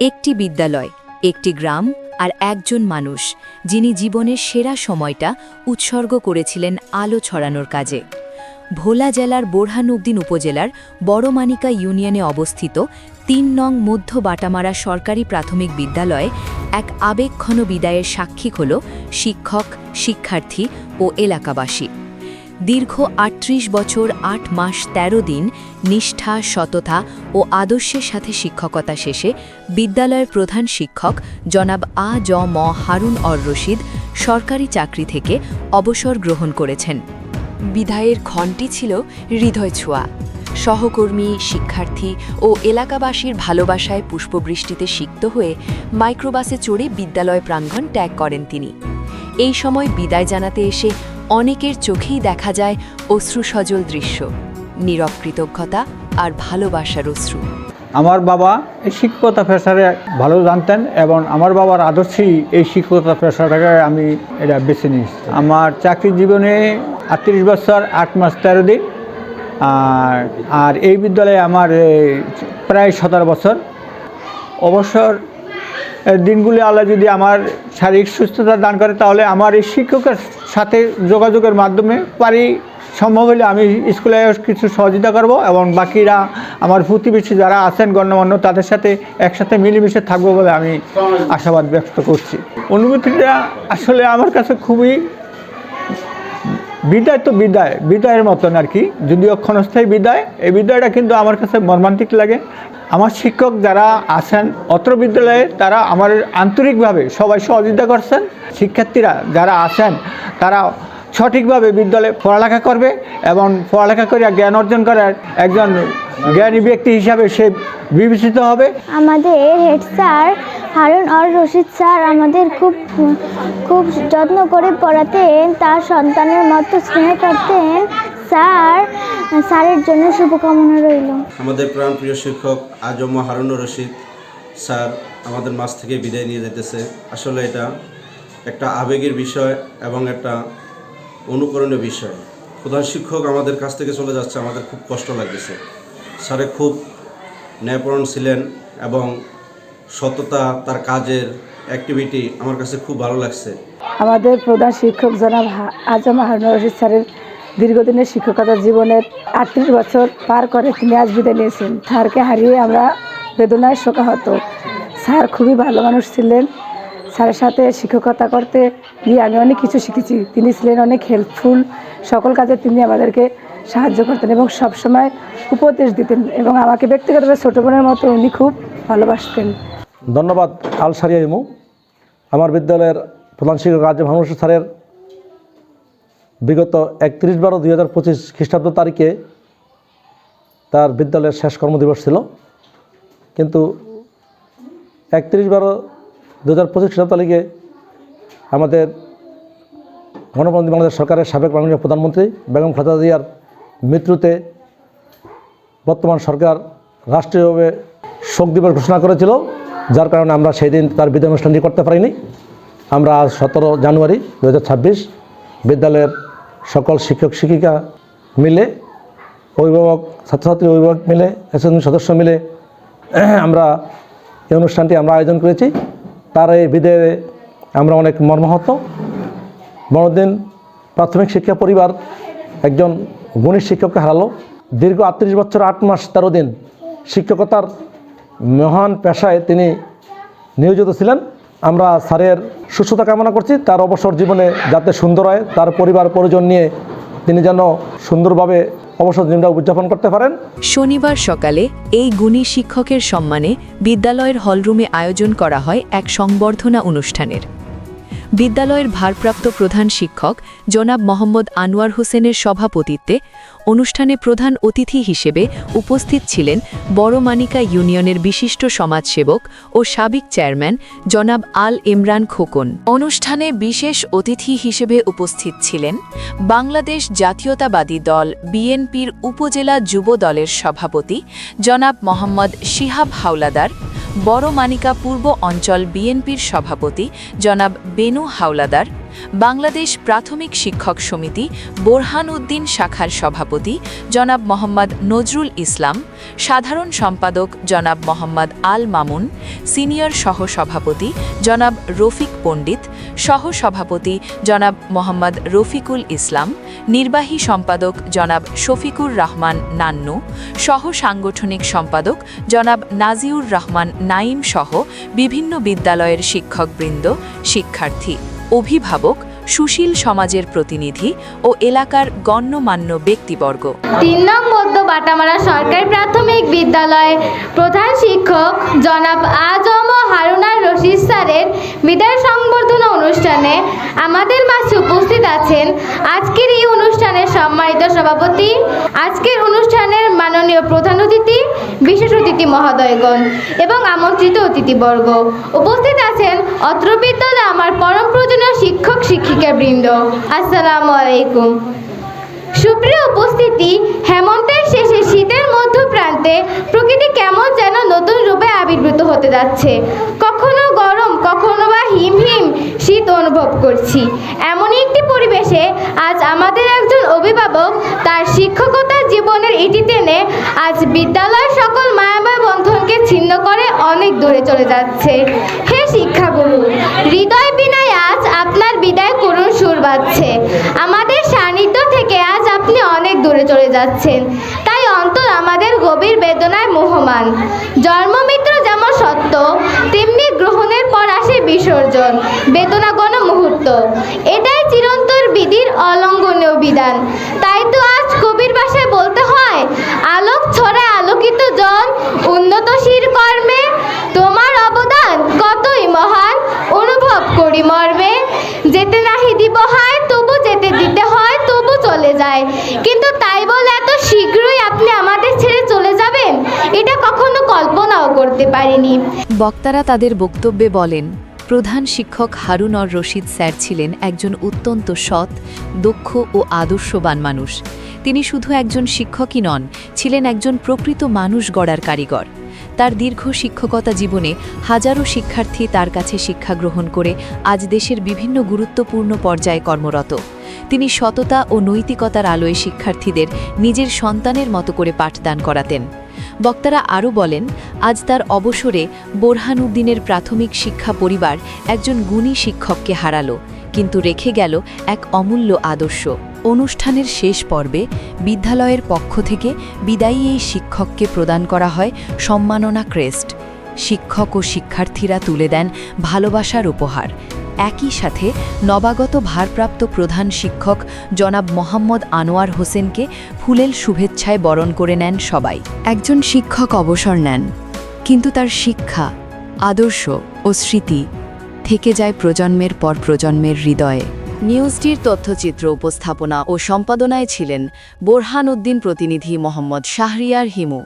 একটি বিদ্যালয়, একটি গ্রাম আর একজন মানুষ, যিনি জীবনের সেরা সময়টা উৎসর্গ করেছিলেন আলো ছড়ানোর কাজে। ভোলা জেলার বোরহানুদ্দিন উপজেলার বড়মানিকা ইউনিয়নে অবস্থিত তিন নং মধ্য বাটামারা সরকারি প্রাথমিক বিদ্যালয়ে এক আবেগঘন বিদায়ের সাক্ষী হল শিক্ষক, শিক্ষার্থী ও এলাকাবাসী। দীর্ঘ আটত্রিশ বছর, আট মাস ১৩ দিন নিষ্ঠা, সততা ও আদর্শের সাথে শিক্ষকতা শেষে বিদ্যালয়ের প্রধান শিক্ষক জনাব আ জ ম হারুন অর রশিদ সরকারি চাকরি থেকে অবসর গ্রহণ করেছেন। বিদায়ের ক্ষণটি ছিল হৃদয় ছোঁয়া। সহকর্মী, শিক্ষার্থী ও এলাকাবাসীর ভালোবাসায় পুষ্পবৃষ্টিতে সিক্ত হয়ে মাইক্রোবাসে চড়ে বিদ্যালয় প্রাঙ্গণ ত্যাগ করেন তিনি। এই সময় বিদায় জানাতে এসে অনেকের চোখেই দেখা যায় অশ্রুসজল দৃশ্য, নীরব কৃতজ্ঞতা আর ভালোবাসার অশ্রু। আমার বাবা এই শিক্ষকতা পেশারে ভালো জানতেন এবং আমার বাবার আদর্শেই এই শিক্ষকতা পেশাটাকে আমি এটা বেছে নিয়েছি। আমার চাকরি জীবনে আটত্রিশ বছর, আট মাস তেরো দিন, আর আর এই বিদ্যালয়ে আমার প্রায় সতেরো বছর। অবসর দিনগুলি আল্লাহ যদি আমার শারীরিক সুস্থতা দান করে, তাহলে আমার এই শিক্ষকের সাথে যোগাযোগের মাধ্যমে পারি। সম্ভব হলে আমি স্কুলে কিছু সহযোগিতা করব এবং বাকিরা আমার প্রতিবেশী যারা আছেন গণ্যমান্য তাদের সাথে একসাথে মিলেমিশে থাকব বলে আমি আশাবাদ ব্যক্ত করছি। অনুভূতিটা আসলে আমার কাছে খুবই বিদায় তো বিদায়, বিদায়ের মতন আর কি। যদিও ক্ষণস্থায়ী বিদায়, এই বিদায়টা কিন্তু আমার কাছে মর্মান্তিক লাগে। আমার শিক্ষক যারা আছেন, অত্র বিদ্যালয়ে তারা আমার আন্তরিকভাবে সবাই সহযোগিতা করছেন। শিক্ষার্থীরা যারা আছেন, তারা সঠিকভাবে বিদ্যালয়ে পড়ালেখা করবে এবং পড়ালেখা করে জ্ঞান অর্জন করার একজন জ্ঞানী ব্যক্তি হিসাবে সে বিবেচিত হবে। আমাদের head sir Harun or Rashid sir আমাদের খুব খুব যত্ন করে পড়াতেন, তার সন্তানের মতো স্নেহ করতেন। স্যার, স্যারের জন্য শুভকামনা রইল। আমাদের প্রাণপ্রিয় শিক্ষক আজম হারুনুর রশিদ স্যার আমাদের মাছ থেকে বিদায় নিয়ে যেতেছে। আসলে এটা একটা আবেগের বিষয় এবং একটা অনুকরণীয় বিষয়। প্রধান শিক্ষক আমাদের কাছ থেকে চলে যাচ্ছে, আমাদের খুব কষ্ট লাগতেছে। স্যারে খুব ন্যায়পরণ ছিলেন এবং সততা তার কাজের অ্যাক্টিভিটি আমার কাছে খুব ভালো লাগছে। আমাদের প্রধান শিক্ষক জনাব আজম হারুন রশিদ স্যারের দীর্ঘদিনের শিক্ষকতা জীবনের আটত্রিশ বছর পার করে তিনি আজ বিদায় নিয়েছেন। স্যারকে হারিয়ে আমরা বেদনায় শোকাহত। স্যার খুবই ভালো মানুষ ছিলেন। স্যারের সাথে শিক্ষকতা করতে গিয়ে আমি অনেক কিছু শিখেছি। তিনি ছিলেন অনেক হেল্পফুল সকল কাজে তিনি আমাদেরকে সাহায্য করতেন এবং সবসময় উপদেশ দিতেন এবং আমাকে ব্যক্তিগতভাবে ছোটো বোনের মতো উনি খুব ভালোবাসতেন। ধন্যবাদ আল সারিয়া ইমু। আমার বিদ্যালয়ের প্রধান শিক্ষক আজম হামুর স্যারের বিগত একত্রিশ বারো দুই হাজার পঁচিশ খ্রিস্টাব্দ তারিখে তার বিদ্যালয়ের শেষ কর্মদিবস ছিল। কিন্তু একত্রিশ বারো দু হাজার পঁচিশ খ্রিস্টাব্দ তারিখে আমাদের গণপ্রজাতন্ত্রী বাংলাদেশ সরকারের সাবেক মাননীয় প্রধানমন্ত্রী বেগম খালেদা জিয়ার মৃত্যুতে বর্তমান সরকার রাষ্ট্রীয়ভাবে শোক দিবস ঘোষণা করেছিল। যার কারণে আমরা সেই দিন তার বিদায় অনুষ্ঠানটি করতে পারিনি। আমরা আজ সতেরো জানুয়ারি দু হাজার ছাব্বিশ বিদ্যালয়ের সকল শিক্ষক শিক্ষিকা মিলে, অভিভাবক, ছাত্রছাত্রী, অভিভাবক মিলে এসএসবি সদস্য মিলে আমরা এই অনুষ্ঠানটি আমরা আয়োজন করেছি। তার এই বিদায়ে আমরা অনেক মর্মাহত। বড়দিন প্রাথমিক শিক্ষা পরিবার একজন গণিত শিক্ষককে হারালো। দীর্ঘ আটত্রিশ বছর আট মাস তেরো দিন শিক্ষকতার মহান পেশায় তিনি নিয়োজিত ছিলেন। আমরা স্যারের সুস্থতা কামনা করছি। তার অবসর জীবনে যাতে সুন্দর হয়, তার পরিবার পরিজন নিয়ে তিনি যেন সুন্দরভাবে অবসর দিনটা উদযাপন করতে পারেন। শনিবার সকালে এই গুণী শিক্ষকের সম্মানে বিদ্যালয়ের হলরুমে আয়োজন করা হয় এক সংবর্ধনা অনুষ্ঠানের। বিদ্যালয়ের ভারপ্রাপ্ত প্রধান শিক্ষক জনাব মোহাম্মদ আনোয়ার হোসেনের সভাপতিত্বে অনুষ্ঠানে প্রধান অতিথি হিসেবে উপস্থিত ছিলেন বড়মানিকা ইউনিয়নের বিশিষ্ট সমাজসেবক ও সাবেক চেয়ারম্যান জনাব আল ইমরান খোকন। অনুষ্ঠানে বিশেষ অতিথি হিসেবে উপস্থিত ছিলেন বাংলাদেশ জাতীয়তাবাদী দল বিএনপির উপজেলা যুব দলের সভাপতি জনাব মোহাম্মদ শিহাব হাওলাদার বড় মানিকা পূর্ব অঞ্চল বিএনপির সভাপতি জনাব বেনু হাওলাদার, বাংলাদেশ প্রাথমিক শিক্ষক সমিতি বোরহান উদ্দিন শাখার সভাপতি জনাব মোহাম্মদ নজরুল ইসলাম, সাধারণ সম্পাদক জনাব মোহাম্মদ আল মামুন, সিনিয়র সহসভাপতি জনাব রফিক পণ্ডিত সহসভাপতি জনাব মোহাম্মদ রফিকুল ইসলাম, নির্বাহী সম্পাদক জনাব শফিকুর রহমান নান্নু সহ সাংগঠনিক সম্পাদক জনাব নাজিউর রহমান নাইম সহ বিভিন্ন বিদ্যালয়ের শিক্ষকবৃন্দ, শিক্ষার্থী, অভিভাবক সুশীল সমাজের প্রতিনিধি ও এলাকার গণ্যমান্য ব্যক্তিবর্গ। তিন নং মধ্য বাটামারা সরকারি প্রাথমিক বিদ্যালয়ের প্রধান শিক্ষক জনাব আজম হারুনার রশিদ স্যারের বিদায় সংবর্ধনা অনুষ্ঠানে আমাদের মাঝে উপস্থিত আছেন আজকের এই অনুষ্ঠানের সম্মানিত সভাপতি, আজকের অনুষ্ঠানের মাননীয় প্রধান অতিথি, বিশেষ অতিথি মহোদয়গণ এবং আমন্ত্রিত অতিথিবর্গ। উপস্থিত আছেন অত্র বিদ্যালয়ে আমার পরম প্রয়োজনীয় শিক্ষক শিক্ষিকাবৃন্দ আসসালামু আলাইকুম। সুপ্রিয় উপস্থিতি, হেমন্তের শেষে শীতের মধ্য প্রান্তে প্রকৃতি কেমন যেন নতুন রূপে আবির্ভূত হতে যাচ্ছে। কখনো গরম, কখনো বা হিম হিম শীত অনুভব করছি। এমনই একটি পরিবেশে আজ আমাদের একজন অভিভাবক তার শিক্ষকতার জীবনের ইতি টেনে আজ বিদ্যালয়ের সকল মায়াময় বন্ধনকে ছিন্ন করে অনেক দূরে চলে যাচ্ছে। হে শিক্ষাগুরু, হৃদয় বিনায় আজ আপনার বিদায় করুণ সুর বাজছে। আমাদের সান্নিধ্য থেকে আজ আপনি অনেক দূরে চলে যাচ্ছেন। তাই অন্তর আমাদের গভীর বেদনায় মোহমান। জন্মমিত্র যেমন সত্য, তেমনি গ্রহণের পর আসে বিসর্জন বেদনা গণ মুহূর্ত। এটাই চিরন্তর বিধির অলঙ্ঘনীয় বিধান। তাই তো আজ কবির ভাষায় বলতে হয় বক্তারা তাদের বক্তব্যে বলেন, প্রধান শিক্ষক হারুন অর রশিদ স্যার ছিলেন একজন অত্যন্ত সৎ, দক্ষ ও আদর্শবান মানুষ। তিনি শুধু একজন শিক্ষকই নন, ছিলেন একজন প্রকৃত মানুষ গড়ার কারিগর। তার দীর্ঘ শিক্ষকতা জীবনে হাজারো শিক্ষার্থী তার কাছে শিক্ষা গ্রহণ করে আজ দেশের বিভিন্ন গুরুত্বপূর্ণ পর্যায়ে কর্মরত। তিনি সততা ও নৈতিকতার আলোয় শিক্ষার্থীদের নিজের সন্তানের মতো করে পাঠদান করাতেন। বক্তারা আরও বলেন, আজ তার অবসরে বোরহান উদ্দিনের প্রাথমিক শিক্ষা পরিবার একজন গুণী শিক্ষককে হারালো, কিন্তু রেখে গেল এক অমূল্য আদর্শ। অনুষ্ঠানের শেষ পর্বে বিদ্যালয়ের পক্ষ থেকে বিদায়ী এই শিক্ষককে প্রদান করা হয় সম্মাননা ক্রেস্ট। শিক্ষক ও শিক্ষার্থীরা তুলে দেন ভালোবাসার উপহার। একই সাথে নবাগত ভারপ্রাপ্ত প্রধান শিক্ষক জনাব মোহাম্মদ আনোয়ার হোসেনকে ফুলেল শুভেচ্ছায় বরণ করে নেন সবাই। একজন শিক্ষক অবসর নেন, কিন্তু তার শিক্ষা, আদর্শ ও স্মৃতি থেকে যায় প্রজন্মের পর প্রজন্মের হৃদয়ে। নিউজটির তথ্যচিত্র উপস্থাপনা ও সম্পাদনায় ছিলেন বোরহান উদ্দিন প্রতিনিধি মোহাম্মদ শাহরিয়ার হিমু।